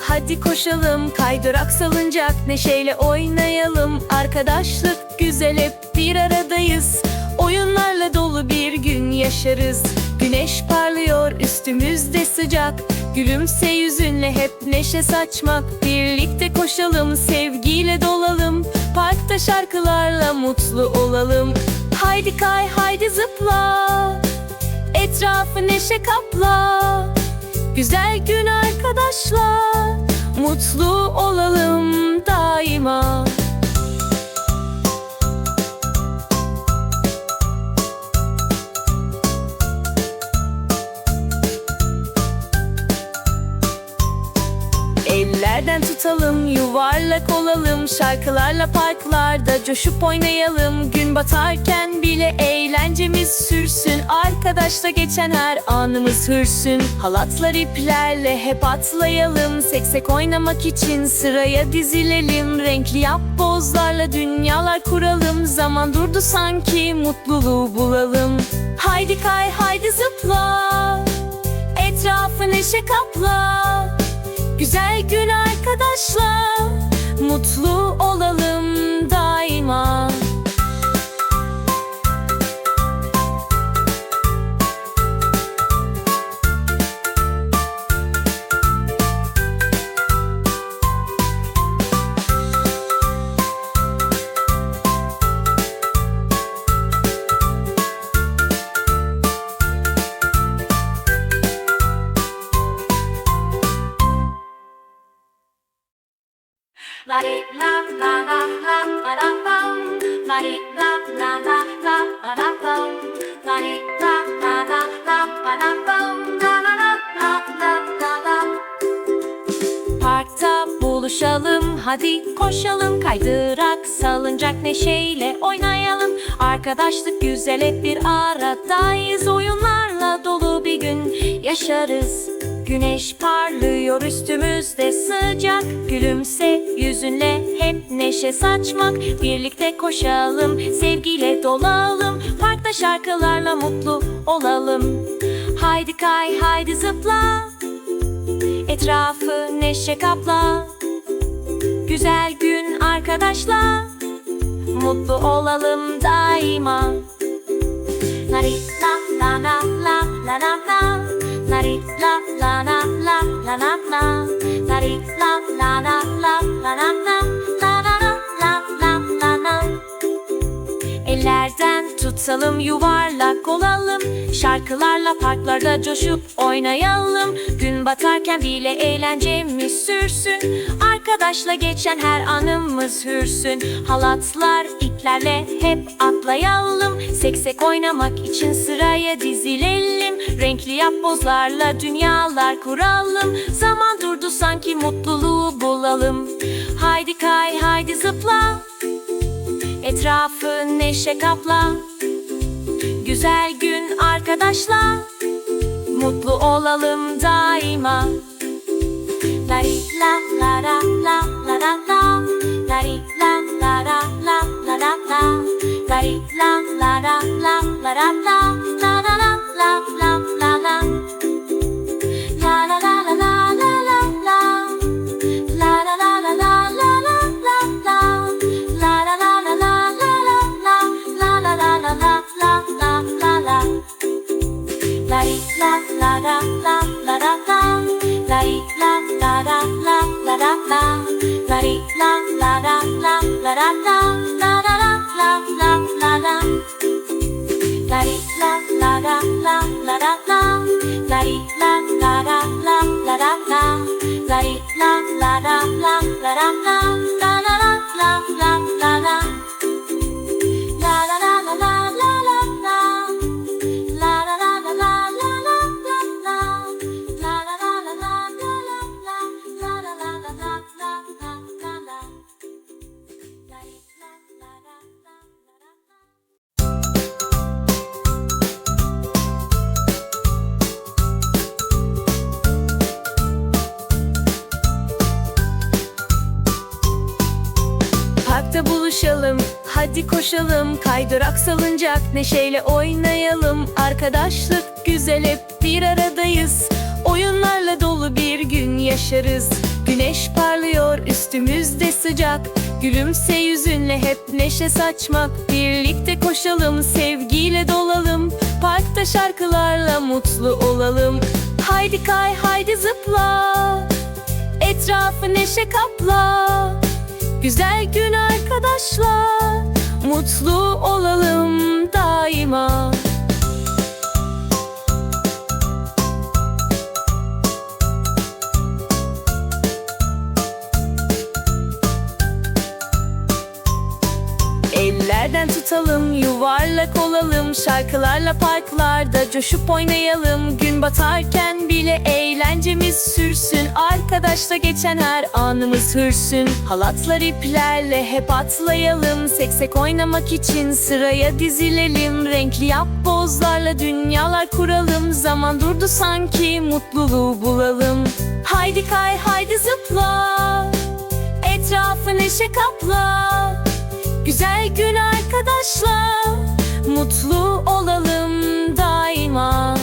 Hadi koşalım kaydırak salıncak neşeyle oynayalım. Arkadaşlık güzel hep bir aradayız. Oyunlarla dolu bir gün yaşarız. Güneş parlıyor üstümüzde sıcak. Gülümse yüzünle hep neşe saçmak. Birlikte koşalım sevgiyle dolalım. Parkta şarkılarla mutlu olalım. Haydi kay haydi zıpla. Etrafı neşe kapla Güzel gün arkadaşlar Mutlu olalım daima Ellerden tutalım, yuvarlak olalım Şarkılarla parklarda coşup oynayalım. Gün batarken bile eğlencemiz sürsün Arkadaşla geçen her anımız hürsün. Halatlar iplerle hep atlayalım Seksek oynamak için sıraya dizilelim. Renkli yapbozlarla dünyalar kuralım Zaman durdu sanki mutluluğu bulalım. Haydi kay haydi zıpla Etrafı neşe kapla Güzel gün arkadaşlar Parkta buluşalım hadi koşalım Kaydırak salıncak neşeyle oynayalım Arkadaşlık güzel hep bir aradayız Oyunlarla dolu bir gün yaşarız Güneş parlıyor üstümüzde sıcak. Gülümse yüzünle hep neşe saçmak. Birlikte koşalım sevgiyle dolalım. Parkta şarkılarla mutlu olalım. Haydi kay haydi zıpla. Etrafı neşe kapla. Güzel gün arkadaşlar Mutlu olalım daima. La la la la la la la. La la la la la la la la. La la la la la la la la. La Tutalım yuvarlak olalım. Şarkılarla parklarda coşup oynayalım. Gün batarken bile eğlencemiz sürsün. Arkadaşla geçen her anımız hürsün. Halatlar iplerle hep atlayalım. Seksek oynamak için sıraya dizilelim. Renkli yapbozlarla dünyalar kuralım. Zaman durdu sanki mutluluğu bulalım. Haydi kay haydi zıpla Etrafı neşe kapla Güzel gün arkadaşlar Mutlu olalım daima La di la la la la la la la. La di la la la la la la la. La di la la la la la la la. La la la la la la la la la la. La la la la la la di la la la la la la la. La di la la la la la la la. La di la la la la. La la la la buluşalım, hadi koşalım. Kaydırak salıncak, neşeyle oynayalım. Arkadaşlık güzel hep bir aradayız. Oyunlarla dolu bir gün yaşarız. Güneş parlıyor üstümüzde sıcak. Gülümse yüzünle hep neşe saçmak. Birlikte koşalım sevgiyle dolalım. Parkta şarkılarla mutlu olalım. Haydi kay haydi zıpla. Etrafı neşe kapla Güzel gün arkadaşlar Mutlu olalım daima Ellerden tutalım, yuvarlak olalım Şarkılarla parklarda coşup oynayalım. Gün batarken bile eğlencemiz sürsün Arkadaşla geçen her anımız hürsün. Halatlar iplerle hep atlayalım Seksek oynamak için sıraya dizilelim. Renkli yapbozlarla dünyalar kuralım Zaman durdu sanki mutluluğu bulalım. Haydi kay haydi zıpla Etrafı neşe kapla Güzel gün arkadaşlar Mutlu olalım daima